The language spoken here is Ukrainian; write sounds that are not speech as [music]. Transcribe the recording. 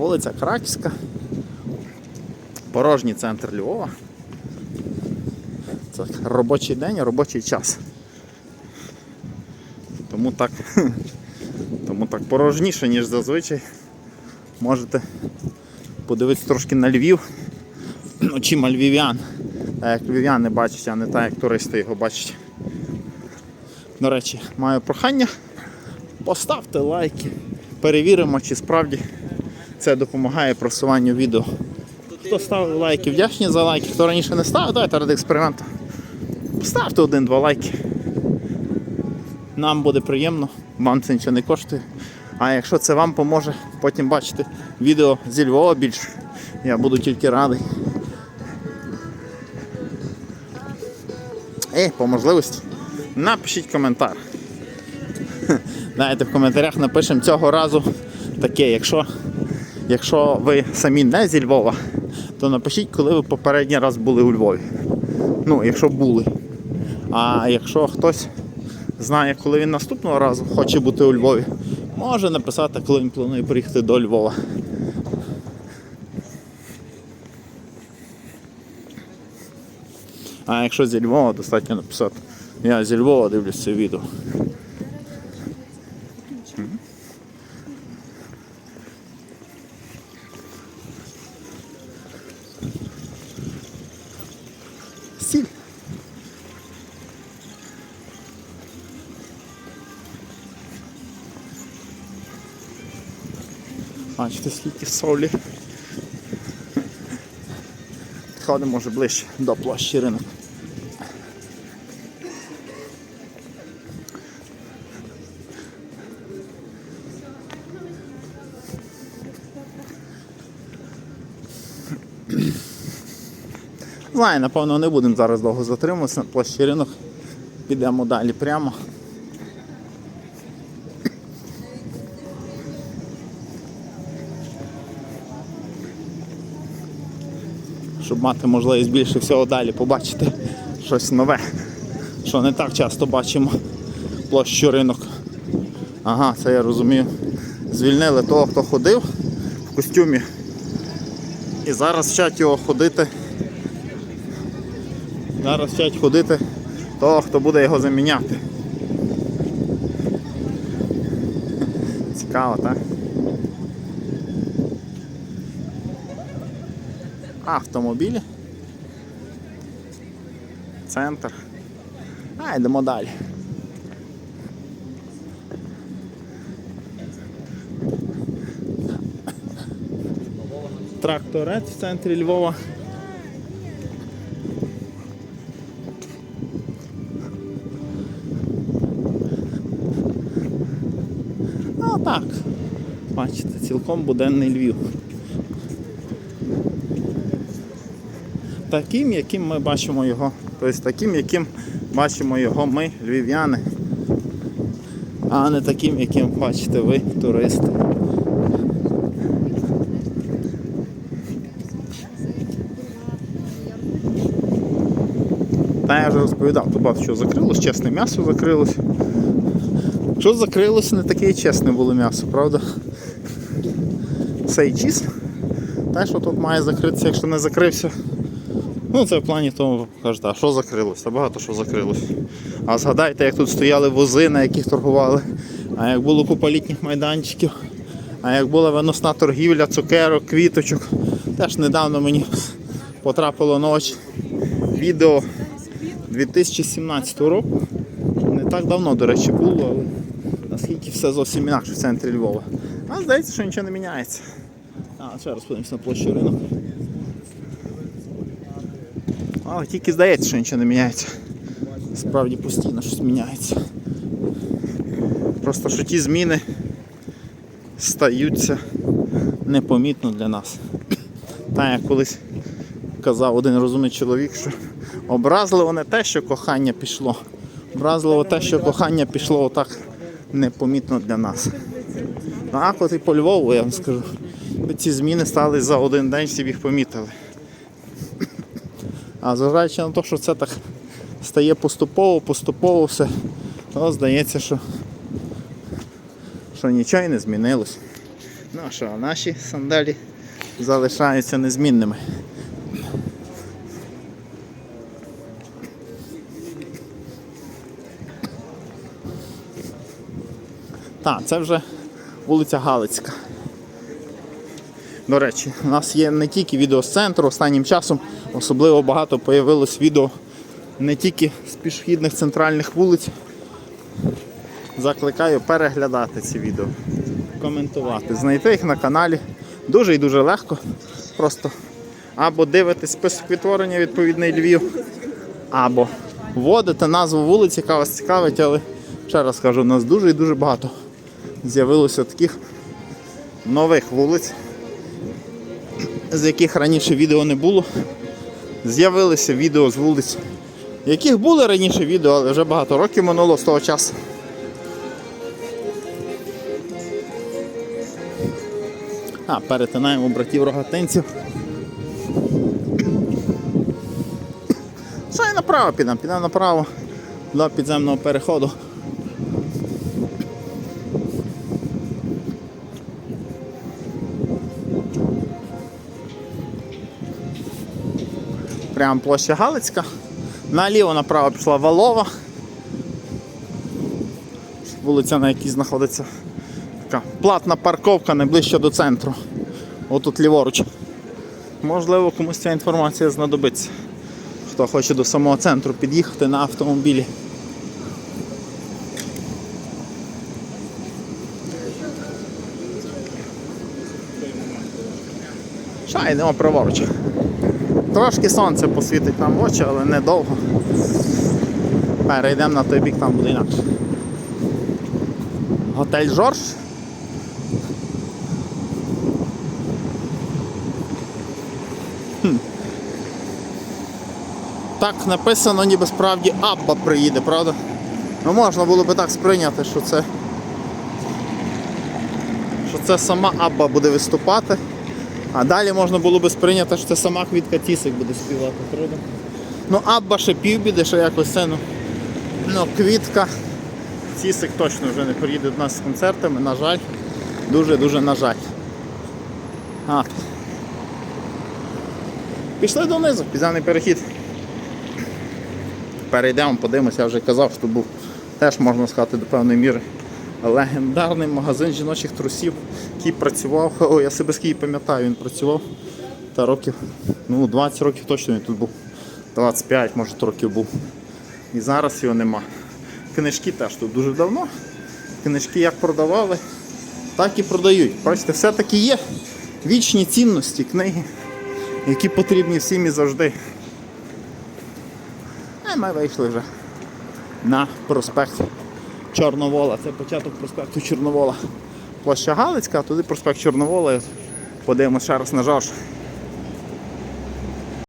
вулиця Краківська. Порожній центр Львова. Це робочий день, робочий час. Тому так, [laughs] тому так порожніше, ніж зазвичай. Можете подивитися трошки на Львів [clears throat] очима львів'ян. Так як львів'яни бачать, а не так, як туристи його бачать. До речі, маю прохання. Поставте лайки. Перевіримо, чи справді це допомагає просуванню відео. Хто ставив лайки, вдячні за лайки. Хто раніше не ставив, давайте ради експерименту. Поставте один-два лайки. Нам буде приємно, вам це нічого не коштує. А якщо це вам поможе потім бачити відео зі Львова більше, я буду тільки радий. І по можливості напишіть коментар. Знаєте, в коментарях напишемо цього разу таке, якщо, якщо ви самі не зі Львова, то напишіть, коли ви попередній раз були у Львові. Ну, якщо були. А якщо хтось знає, коли він наступного разу хоче бути у Львові, може написати, коли він планує приїхати до Львова. А якщо зі Львова, достатньо написати. Я зі Львова дивлюсь це відео. Бачите, скільки солі. Підходимо може ближче до площі ринок. Знаю, напевно, не будемо зараз довго затримуватися на площі ринок. Підемо далі прямо. Щоб мати можливість більше всього далі побачити щось нове, що не так часто бачимо площу ринок. Ага, це я розумію. Звільнили того, хто ходив в костюмі. І зараз вчать його ходити. Зараз вчать ходити того, хто буде його заміняти. Цікаво, так? Автомобілі. Центр. А, йдемо далі. Тракторець в центрі Львова. А так. Бачите, цілком буденний Львів. Таким, яким ми бачимо його. Тобто таким, яким бачимо його ми, львів'яни. А не таким, яким бачите ви, туристи. Та я вже розповідав, то багато що закрилось, чесне м'ясо закрилось. Що закрилось, не таке чесне було м'ясо, правда? Цей чіз. Те, що тут має закритися, якщо не закрився. Ну це в плані того, кажете, а що закрилось? Та багато що закрилось. А згадайте, як тут стояли вози, на яких торгували, а як було купа літніх майданчиків, а як була виносна торгівля, цукерок, квіточок. Теж недавно мені потрапило на очі відео 2017 року. Не так давно, до речі, було, але наскільки все зовсім інакше в центрі Львова. А здається, що нічого не міняється. А, ще раз подивимося на площу ринок. Але тільки здається, що нічого не міняється. Справді постійно щось міняється. Просто що ті зміни стаються непомітно для нас. Та як колись казав один розумний чоловік, що образливо не те, що кохання пішло. Образливо те, що кохання пішло отак непомітно для нас. Ну, а от і по Львову, я вам скажу, ці зміни стали за один день, всі їх помітили. А зважаючи на те, що це так стає поступово, поступово все, то здається, що, що нічого і не змінилось. Ну а що, наші сандалі залишаються незмінними. Так, це вже вулиця Галицька. До речі, у нас є не тільки відео з центру, останнім часом особливо багато появилось відео не тільки з пішохідних центральних вулиць. Закликаю переглядати ці відео, коментувати, знайти їх на каналі. Дуже і дуже легко. Просто або дивитесь список відтворення відповідний Львів, або вводите назву вулиці, яка вас цікавить, але ще раз кажу, у нас дуже і дуже багато з'явилося таких нових вулиць, з яких раніше відео не було. З'явилися відео з вулиць, яких були раніше відео, але вже багато років минуло з того часу. А, перетинаємо братів рогатинців. Що і направо підемо, підемо направо до підземного переходу. Прямо площа Галицька. Наліво направо пішла Валова. Вулиця, на якій знаходиться така платна парковка найближче до центру. Отут ліворуч. Можливо, комусь ця інформація знадобиться. Хто хоче до самого центру під'їхати на автомобілі. Ще йдемо праворуч. Трошки сонце посвітить нам в очі, але недовго. Перейдемо на той бік, там буде інакше. Готель Жорж. Так написано, ніби справді Абба приїде, правда? Ну можна було би так сприйняти, що це. Що це сама Абба буде виступати. А далі можна було би сприйняти, що це сама Квітка Тісик буде співати, правда? Ну, Абба ще півбіди, що якось це, ну. Ну, Квітка. Тісик точно вже не приїде до нас з концертами, на жаль. Дуже-дуже на жаль. А. Пішли донизу, підземний перехід. Перейдемо, подивимося, я вже казав, що був теж можна сказати до певної міри легендарний магазин жіночих трусів, який працював, о, я себе скільки пам'ятаю, він працював та років, ну 20 років точно він тут був. 25, може років був. І зараз його нема. Книжки теж тут дуже давно. Книжки як продавали, так і продають. Бачите, все-таки є вічні цінності книги, які потрібні всім і завжди. А ми вийшли вже на проспект Чорновола. Це початок проспекту Чорновола. Площа Галицька, а туди проспект Чорновола. Подивимося ще раз на Жорж.